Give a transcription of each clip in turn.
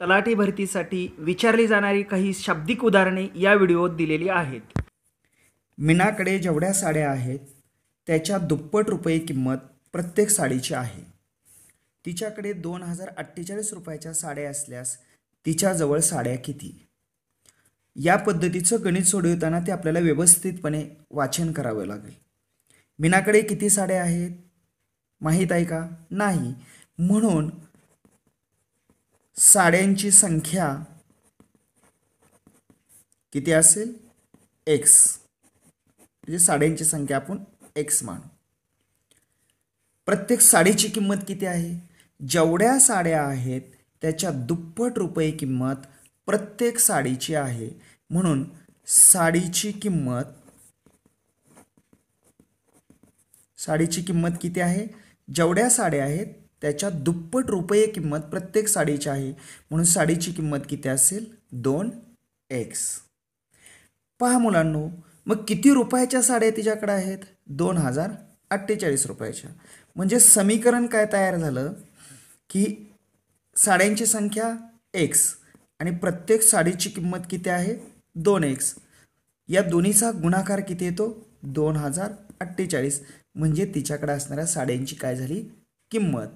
तलाठी भरतीसाठी विचारली जाणारी काही शाब्दिक उदाहरणे या व्हिडिओत दिलेली आहेत. मीनाकडे जेवढ्या साड्या आहेत त्याच्या दुप्पट रुपये किंमत प्रत्येक साडीची आहे. तिच्याकडे दोन हजार अठ्ठेचाळीस रुपयाच्या साड्या असल्यास तिच्याजवळ साड्या किती? या पद्धतीचं गणित सोडवताना ते आपल्याला व्यवस्थितपणे वाचन करावं लागेल. मीनाकडे किती साड्या आहेत? माहीत आहे का? नाही. म्हणून साड्यांची संख्या किती असेल? एक्स म्हणजे साड्यांची संख्या आपण एक्स मानू. प्रत्येक साडीची किंमत किती आहे? जेवढ्या साड्या आहेत त्याच्या दुप्पट रुपये किंमत प्रत्येक साडीची आहे. म्हणून साडीची किंमत साडीची किंमत किती आहे? जेवढ्या साड्या आहेत त्याच्या दुप्पट रुपये किंमत प्रत्येक साडीची आहे. म्हणून साडीची किंमत किती असेल? दोन एक्स पहा मुलांनो मग किती रुपयाच्या साड्या तिच्याकडे आहेत? दोन हजार अठ्ठेचाळीस रुपयाच्या. म्हणजे समीकरण काय तयार झालं? की साड्यांची संख्या एक्स आणि प्रत्येक साडीची किंमत किती आहे? दोन एक्स या दोन्हीचा गुणाकार किती येतो? दोन हजार अठ्ठेचाळीस. म्हणजे तिच्याकडे असणाऱ्या साड्यांची काय झाली? किंमत.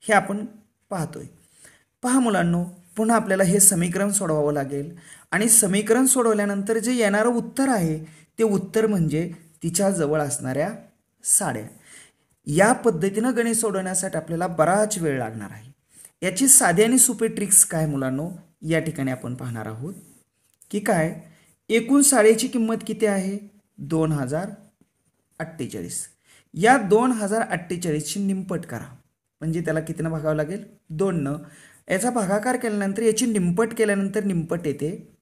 हे आपण पाहतोय. पहा मुलांनो पुन्हा आपल्याला हे समीकरण सोडवावं लागेल. आणि समीकरण सोडवल्यानंतर जे येणारं उत्तर आहे ते उत्तर म्हणजे तिच्याजवळ असणाऱ्या साड्या. या पद्धतीनं गणित सोडवण्यासाठी आपल्याला बराच वेळ लागणार आहे. याची साधी आणि सोपे ट्रिक्स काय मुलांनो? या ठिकाणी आपण पाहणार आहोत. की काय? एकूण साड्याची किंमत किती आहे? दोन हजार अठ्ठेचाळीस. या दोन हजार अठ्ठेचाळीसची निंपट करा. म्हणजे त्याला कितीनं भागावं लागेल? दोननं याचा भागाकार केल्यानंतर याची निंपट केल्यानंतर निंपट येते.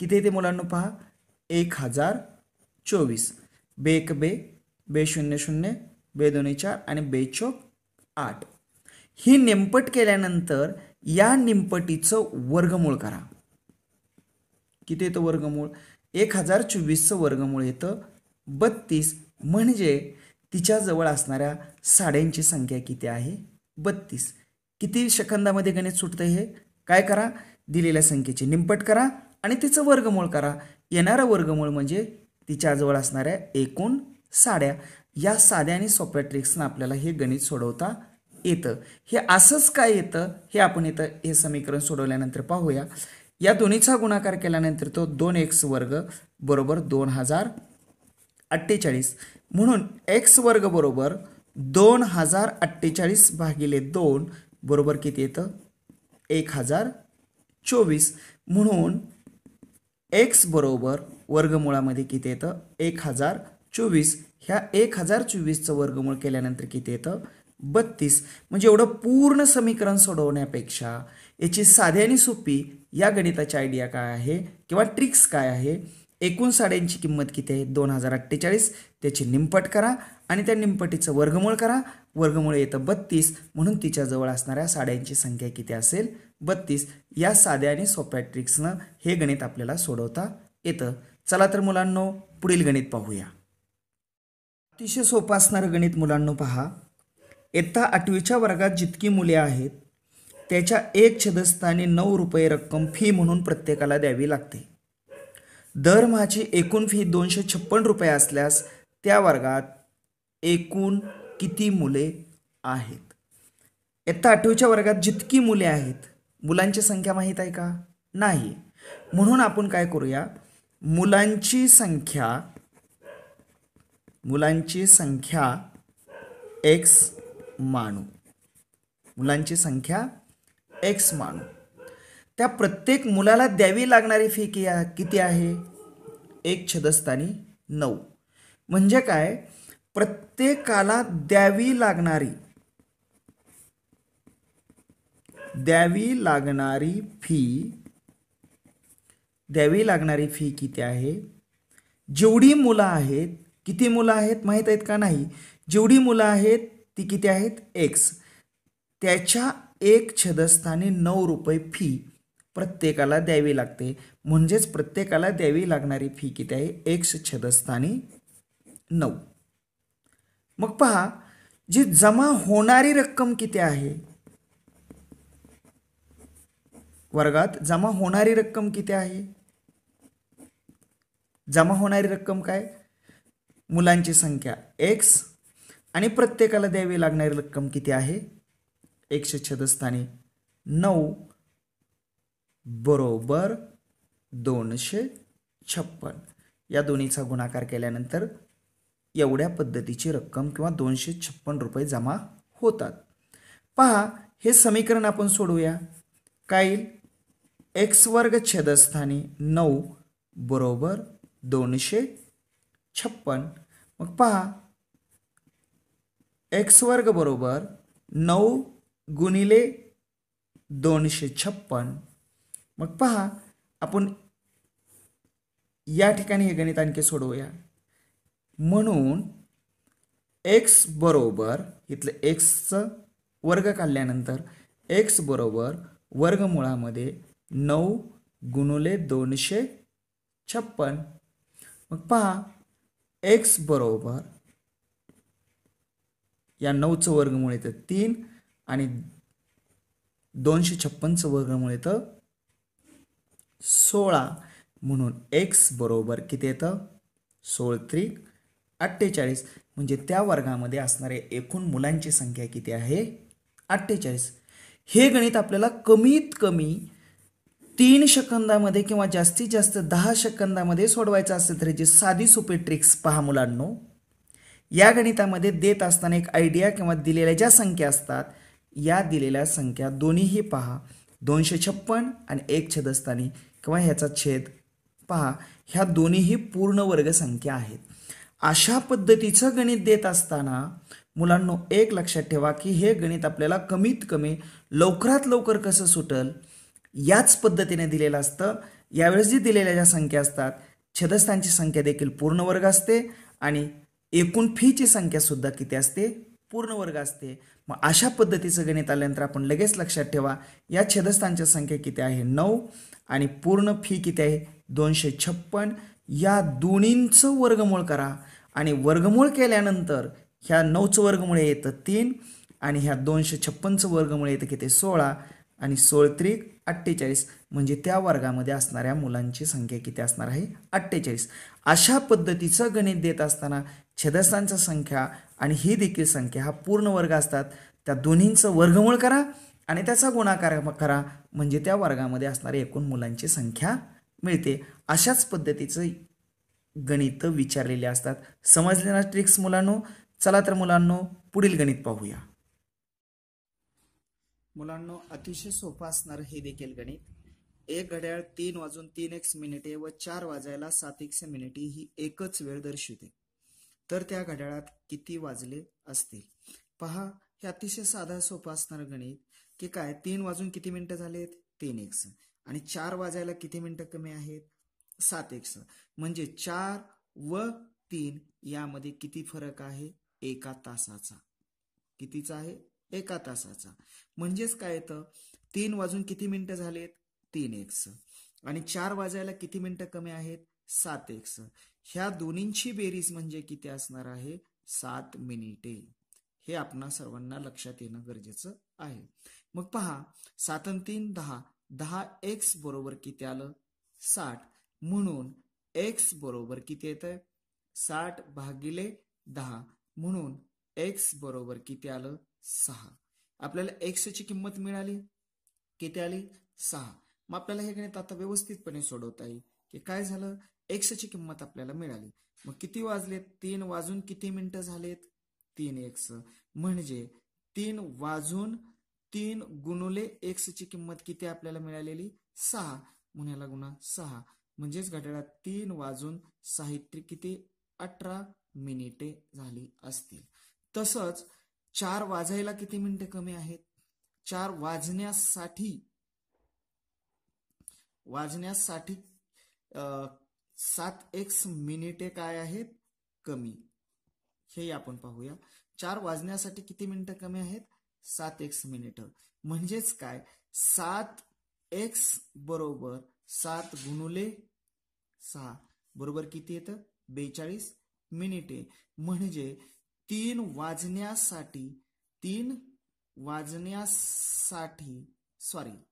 किती येते मुलांना पहा? एक हजार चोवीस. बे एक बे बे शून्य शून्य बे दोन्ही चार आणि बे चोक आठ. ही निंपट केल्यानंतर या निंपटीचं वर्गमूळ करा. किती येतं वर्गमूळ? एक हजार चोवीसचं वर्गमूळ येतं बत्तीस. म्हणजे तिच्याजवळ असणाऱ्या साड्यांची संख्या किती आहे? बत्तीस. किती सेकंदामध्ये गणित सुटतं हे? काय करा? दिलेल्या संख्येची निंपट करा आणि तिचं वर्गमूळ करा. येणारं वर्गमूळ म्हणजे तिच्याजवळ असणाऱ्या एकूण साड्या. या साध्या आणि सोप्या ट्रिक्सनं आपल्याला हे गणित सोडवता येतं. हे असंच काय येतं? हे आपण इथं हे समीकरण सोडवल्यानंतर पाहूया. या दोन्हीचा गुणाकार केल्यानंतर तो दोन एक्स वर्ग बरोबर दोन हजार अठ्ठेचाळीस. म्हणून एक्स वर्ग बरोबर दोन हजार अठ्ठेचाळीस भागिले दोन बरोबर किती येतं? एक हजार चोवीस. म्हणून एक्स बरोबर वर्गमुळामध्ये किती येतं? एक हजार चोवीस. ह्या एक हजार चोवीसचं वर्गमूळ केल्यानंतर किती येतं? बत्तीस. म्हणजे एवढं पूर्ण समीकरण सोडवण्यापेक्षा याची साधी आणि सोपी या गणिताची आयडिया काय आहे? किंवा ट्रिक्स काय आहे? एकूण साड्यांची किंमत किती आहे? दोन हजार अठ्ठेचाळीस. त्याची निंपट करा आणि त्या निंपटीचं वर्गमूळ करा. वर्गमूळ येतं बत्तीस. म्हणून तिच्याजवळ असणाऱ्या साड्यांची संख्या किती असेल? बत्तीस. या साध्या आणि सोप्या ट्रिक्सनं हे गणित आपल्याला सोडवता येतं. चला तर मुलांनो पुढील गणित पाहूया. अतिशय सोपं असणारं गणित मुलांनो पहा. इयत्ता आठवीच्या वर्गात जितकी मुले आहेत त्याच्या एक छदस्थानी नऊ रुपये रक्कम फी म्हणून प्रत्येकाला द्यावी लागते. दरमहाची एकूण फी दोनशे छप्पन रुपये असल्यास त्या वर्गात एकूण किती मुले आहेत? इयत्ता आठवीच्या वर्गात जितकी मुले आहेत मुलांची संख्या माहीत आहे का? नाही. म्हणून आपण काय करूया? मुलांची संख्या मुलांची संख्या एक्स मानू. मुलांची संख्या एक्स मानू. त्या प्रत्येक मुलाला द्यावी लागणारी फी कि किती आहे? एक छदस्थानी नऊ. म्हणजे काय? प्रत्येकाला द्यावी लागणारी द्यावी लागणारी फी द्यावी लागणारी फी किती आहे? जेवढी मुलं आहेत किती मुलं आहेत माहीत आहेत का नाही? जेवढी मुलं आहेत ती किती आहेत? एक्स. त्याच्या एक छदस्थानी नऊ रुपये फी. प्रत्येकाला द्यावी लागते. म्हणजेच प्रत्येकाला द्यावी लागणारी फी किती आहे? एक्स छदस्थानी नऊ. मग पहा जी जमा होणारी रक्कम किती आहे? वर्गात जमा होणारी रक्कम किती आहे? जमा होणारी रक्कम काय? मुलांची संख्या एक्स आणि प्रत्येकाला द्यावी लागणारी रक्कम किती आहे? एकशे छदस्थानी नऊ. बरोबर दोनशे छप्पन. या दोन्हीचा गुणाकार केल्यानंतर एवढ्या पद्धतीची रक्कम किंवा दोनशे छप्पन रुपये जमा होतात. पहा हे समीकरण आपण सोडवूया. काय येईल? एक्स वर्ग छेदस्थानी नऊ बरोबर दोनशे छप्पन. मग पहा एक्स वर्ग बरोबर नऊ गुणिले दोनशे छप्पन. मग पहा आपण या ठिकाणी हे गणित आणखी सोडवूया. म्हणून एक्स बरोबर इथलं एक्सचं वर्ग काढल्यानंतर एक्स बरोबर वर्गमुळामध्ये नऊ गुणुले दोनशे छप्पन. मग पहा एक्स बरोबर या नऊचं वर्गमुळे तर तीन आणि दोनशे छप्पनचं वर्गमुळे येतं सोळा म्हणून एक्स बरोबर किती येतं? सोळ त्रिक अठ्ठेचाळीस. म्हणजे त्या वर्गामध्ये असणाऱ्या एकूण मुलांची संख्या किती आहे? अठ्ठेचाळीस. हे गणित आपल्याला कमीत कमी तीन सेकंदामध्ये किंवा जास्तीत जास्त दहा सेकंदामध्ये सोडवायचं असेल तर जे साधी सोपी ट्रिक्स पहा मुलांनो. या गणितामध्ये देत असताना एक आयडिया किंवा दिलेल्या ज्या संख्या असतात या दिलेल्या संख्या दोन्हीही पहा. दोनशे छप्पन आणि एक छेदस्थानी. किंवा ह्याचा छेद पहा ह्या दोन्हीही पूर्ण वर्ग संख्या आहेत. अशा पद्धतीचं गणित देत असताना मुलांनो एक लक्षात ठेवा की हे गणित आपल्याला कमीत कमी लवकरात लवकर कसं सुटल याच पद्धतीने दिलेलं असतं. यावेळेस जी दिलेल्या ज्या संख्या असतात छेदस्थांची संख्या देखील पूर्ण वर्ग असते आणि एकूण फीची संख्यासुद्धा किती असते? पूर्ण वर्ग असते. मग अशा पद्धतीचं गणित आल्यानंतर आपण लगेच लक्षात ठेवा या छेदस्थांची संख्या किती आहे? नऊ. आणि पूर्ण फी किती आहे? दोनशे छप्पन. या दोन्हींचं वर्गमूळ करा. आणि वर्गमूळ केल्यानंतर ह्या नऊचं वर्गमूळ येतं तीन आणि ह्या दोनशे छप्पनचं वर्गमूळ येतं किती? सोळा. आणि सोळत्रिक अठ्ठेचाळीस. म्हणजे त्या वर्गामध्ये असणाऱ्या मुलांची संख्या किती असणार आहे? अठ्ठेचाळीस. अशा पद्धतीचं गणित देत असताना छेदस्थांचा संख्या आणि ही देखील संख्या हा पूर्ण वर्ग असतात. त्या दोन्हींचं वर्गमूळ करा. आणि त्याचा गुणाकार करा. म्हणजे त्या वर्गामध्ये असणाऱ्या एकूण मुलांची संख्या मिळते. अशाच पद्धतीचं गणित विचारलेले असतात. समजले ना ट्रिक्स मुलांनो चला तर मुलांनो पुढील गणित पाहूया. मुलांनो अतिशय सोपं असणारं हे देखील गणित. एक घड्याळ तीन वाजून तीन एक्स मिनिटे व चार वाजायला सात एक्स मिनिटे ही एकच वेळ दर्शवते. तर त्या घड्याळात किती वाजले असतील? पहा हे अतिशय साधा सोपं असणारं गणित. की काय? तीन वाजून किती मिनिटं झालेत? तीन एक्स आणि चार वाजायला किती मिनिटं कमी आहेत? सात एक्स म्हणजे चार व तीन यामध्ये किती फरक आहे? एका तासाचा. कितीचा आहे? एका तासाचा. म्हणजेच काय येतं? तीन वाजून किती मिनिटं झालेत? तीन एक्स आणि चार वाजायला किती मिनिटं कमी आहेत? सात एक्स ह्या दोन्हींची बेरीज म्हणजे किती असणार आहे? सात मिनिटे. हे आपणा सर्वांना लक्षात येणं गरजेचं आहे. मग पहा सात आणि तीन दहा. दहा एक्स बरोबर किती आलं? साठ. म्हणून एक्स बरोबर किती येतं साठ भागिले दहा. म्हणून एक्स बरोबर किती आलं? सहा. आपल्याला एक्सची किंमत मिळाली? किती आली? सहा. मग आपल्याला हे गणित आता व्यवस्थितपणे सोडवता येईल. की काय झालं? एक्सची किंमत आपल्याला मिळाली. मग किती वाजलेत? तीन वाजून किती मिनिटं झालेत? तीन एक्स. म्हणजे तीन वाजून तीन गुणुले एक्सची किंमत किती आपल्याला मिळालेली? सहा. म्हणून याला गुणा सहा. म्हणजेच घड्याळात तीन वाजून साहित्य किती? अठरा मिनिटे झाली असतील. तसंच चार वाजायला किती मिनिटे कमी आहेत? चार वाजण्यासाठी वाजण्यासाठी सात एक्स मिनिटे काय आहेत? कमी. हे आपण पाहूया. चार वाजण्यासाठी किती मिनिटं कमी आहेत? सात एक्स मिनिटं. म्हणजेच काय? सात एक्स बरोबर सात गुणुले सहा. बरोबर किती येतं? बेचाळीस मिनिटे. म्हणजे तीन वाजण्यासाठी तीन वाजण्यासाठी सॉरी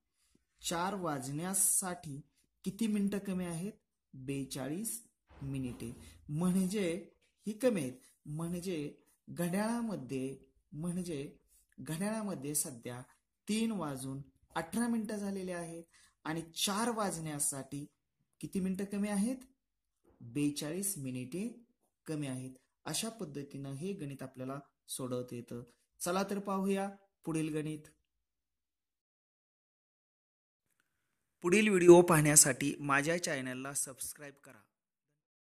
चार वाजण्यासाठी किती मिनिटं कमी आहेत? बेचाळीस मिनिटे. म्हणजे ही कमी आहेत. म्हणजे घड्याळामध्ये म्हणजे घड्याळामध्ये सध्या तीन वाजून अठरा मिनिटं झालेले आहेत आणि चार वाजण्यासाठी किती मिनिटं कमी आहेत? बेचाळीस मिनिटे कमी आहेत. अशा पद्धतीनं हे गणित आपल्याला सोडवता येतं. चला तर पाहूया पुढील गणित. पुढील व्हिडिओ पाहण्यासाठी माझ्या चॅनलला सबस्क्राईब करा.